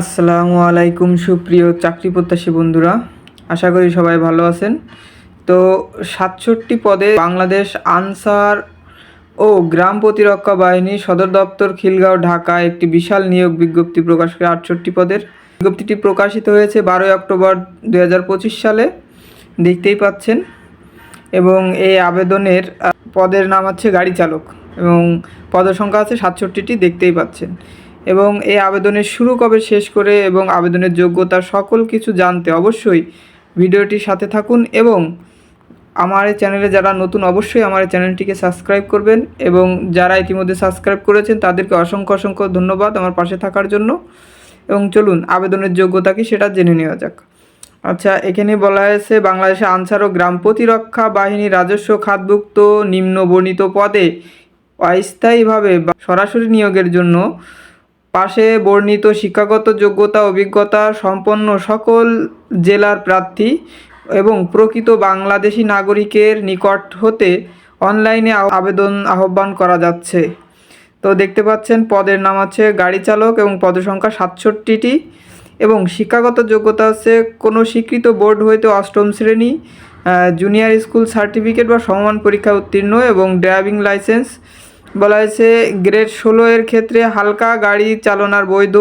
আসসালামু আলাইকুম, সুপ্রিয় চাকরি প্রত্যাশী বন্ধুরা। আশা করি সবাই ভালো আছেন। তো সাতষট্টি পদে বাংলাদেশ আনসার ও গ্রাম প্রতিরক্ষা বাহিনী সদর দপ্তর খিলগাঁও ঢাকা একটি বিশাল নিয়োগ বিজ্ঞপ্তি প্রকাশ করে আটষট্টি পদের। বিজ্ঞপ্তিটি প্রকাশিত হয়েছে বারোই অক্টোবর দু হাজার পঁচিশ সালে। দেখতেই পাচ্ছেন। এবং এই আবেদনের পদের নাম হচ্ছে গাড়ি চালক এবং পদের সংখ্যা আছে সাতষট্টিটি, দেখতেই পাচ্ছেন। এবং এই আবেদনের শুরু কবে শেষ করে এবং আবেদনের যোগ্যতা সকল কিছু জানতে অবশ্যই ভিডিওটির সাথে থাকুন এবং আমার এই চ্যানেলে যারা নতুন অবশ্যই আমার এই চ্যানেলটিকে সাবস্ক্রাইব করবেন এবং যারা ইতিমধ্যে সাবস্ক্রাইব করেছেন তাদেরকে অসংখ্য অসংখ্য ধন্যবাদ আমার পাশে থাকার জন্য। এবং চলুন, আবেদনের যোগ্যতা কি সেটা জেনে নেওয়া যাক। আচ্ছা এখানে বলা হয়েছে বাংলাদেশে আনসার ও গ্রাম প্রতিরক্ষা বাহিনী রাজস্ব খাতভুক্ত নিম্ন বর্ণিত পদে অস্থায়ীভাবে সরাসরি নিয়োগের জন্য পাশে বর্ণিত শিক্ষাগত যোগ্যতা, অভিজ্ঞতা সম্পন্ন সকল জেলার প্রার্থী এবং প্রকৃত বাংলাদেশি নাগরিকের নিকট হতে অনলাইনে আবেদন আহ্বান করা যাচ্ছে। তো দেখতে পাচ্ছেন, পদের নাম আছে গাড়ি চালক এবং পদের সংখ্যা সাতষট্টিটি এবং শিক্ষাগত যোগ্যতা হচ্ছে কোনো স্বীকৃত বোর্ড হইতে অষ্টম শ্রেণি জুনিয়র স্কুল সার্টিফিকেট বা সমমান পরীক্ষা উত্তীর্ণ এবং ড্রাইভিং লাইসেন্স বলা হয়েছে, গ্রেড ষোলো এর ক্ষেত্রে হালকা গাড়ি চালানোর বৈধ,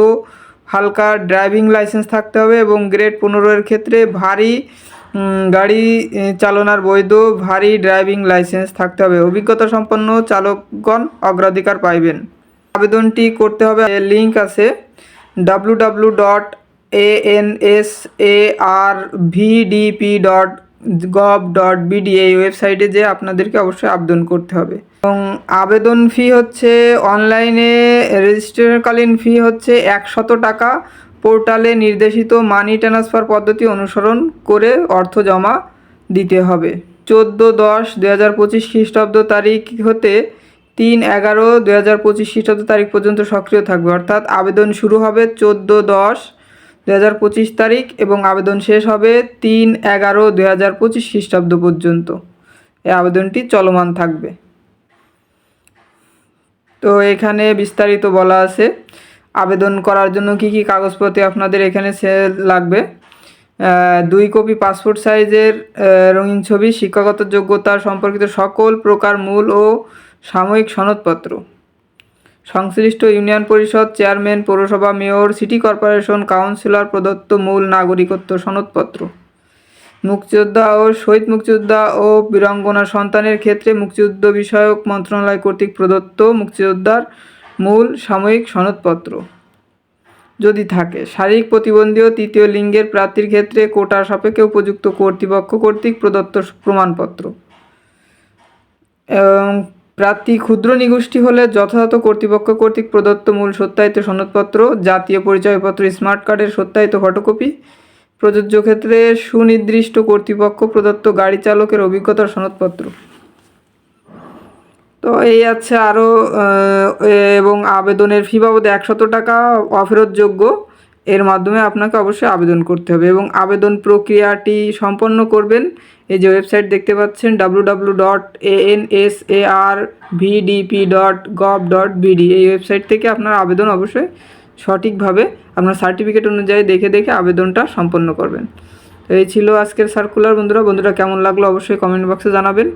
হালকা ড্রাইভিং লাইসেন্স থাকতে হবে এবং গ্রেড পনেরো এর ক্ষেত্রে ভারী গাড়ি চালানোর বৈধ, ভারী ড্রাইভিং লাইসেন্স থাকতে হবে। অভিজ্ঞতা সম্পন্ন চালকগণ অগ্রাধিকার পাইবেন। আবেদনটি করতে হবে লিঙ্ক আছে W W dot A N S A R VDP dot gov dot BD এই ওয়েবসাইটে যে আপনাদেরকে অবশ্যই আবেদন করতে হবে। এবং আবেদন ফি হচ্ছে অনলাইনে রেজিস্ট্রেশনকালীন ফি হচ্ছে একশত টাকা। পোর্টালে নির্দেশিত মানি ট্রান্সফার পদ্ধতি অনুসরণ করে অর্থ জমা দিতে হবে। চোদ্দ দশ দু হাজার পঁচিশ খ্রিস্টাব্দ তারিখ হতে তিন এগারো দু হাজার পঁচিশ খ্রিস্টাব্দ তারিখ পর্যন্ত সক্রিয় থাকবে। অর্থাৎ আবেদন শুরু হবে চোদ্দ দশ দু হাজার পঁচিশ তারিখ এবং আবেদন শেষ হবে তিন এগারো দু হাজার পঁচিশ খ্রিস্টাব্দ পর্যন্ত। এই আবেদনটি চলমান থাকবে। তো এখানে বিস্তারিত বলা আছে, আবেদন করার জন্য কি কি কাগজপত্র আপনাদের এখানে সে লাগবে? দুই কপি পাসপোর্ট সাইজের রঙিন ছবি, শিক্ষাগত যোগ্যতা সম্পর্কিত সকল প্রকার মূল ও সাময়িক সনদপত্র। সংশ্লিষ্ট ইউনিয়ন পরিষদ চেয়ারম্যান, পৌরসভা মেয়র, সিটি কর্পোরেশন কাউন্সিলর, প্রদত্ত মূল নাগরিকত্ব সনদপত্র। মুক্তিযোদ্ধা ও শহীদ মুক্তিযোদ্ধা ও বীরাঙ্গনা সন্তানের ক্ষেত্রে মুক্তিযুদ্ধ বিষয়ক মন্ত্রণালয় কর্তৃক প্রদত্ত মুক্তিযোদ্ধার মূল সাময়িক সনদপত্র। যদি থাকে, শারীরিক প্রতিবন্ধী ও তৃতীয় লিঙ্গের প্রার্থীর ক্ষেত্রে কোটা সাপেক্ষে উপযুক্ত কর্তৃপক্ষ কর্তৃক প্রদত্ত প্রমাণপত্র। এবং প্রার্থী ক্ষুদ্র নিগোষ্ঠী হলে যথাযথ কর্তৃপক্ষ কর্তৃক প্রদত্ত মূল সত্যায়িত সনদপত্র, জাতীয় পরিচয়পত্র, স্মার্ট কার্ডের সত্যায়িত ফটোকপি, প্রযোজ্য ক্ষেত্রে সুনির্দিষ্ট কর্তৃপক্ষ প্রদত্ত গাড়ি চালকের অভিজ্ঞতার সনদপত্র। তো এই আছে আরও এবং আবেদনের ফি বাবদ একশত টাকা অফেরতযোগ্য। এর মাধ্যমে আপনাকে অবশ্যই আবেদন করতে হবে এবং আবেদন প্রক্রিয়াটি সম্পন্ন করবেন। এই যে ওয়েবসাইট দেখতে পাচ্ছেন W W dot N S A R VDP dot gov dot BD এই ওয়েবসাইট থেকে আপনার আবেদন অবশ্যই সঠিকভাবে, আপনার সার্টিফিকেট অনুযায়ী দেখে দেখে আবেদনটা সম্পন্ন করবেন। তো এই ছিল আজকের সার্কুলার বন্ধুরা বন্ধুরা কেমন লাগল অবশ্যই কমেন্ট বক্সে জানাবেন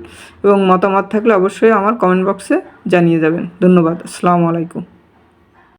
এবং মতামত থাকলে অবশ্যই আমার কমেন্ট বক্সে জানিয়ে যাবেন। ধন্যবাদ, আসসালামু আলাইকুম।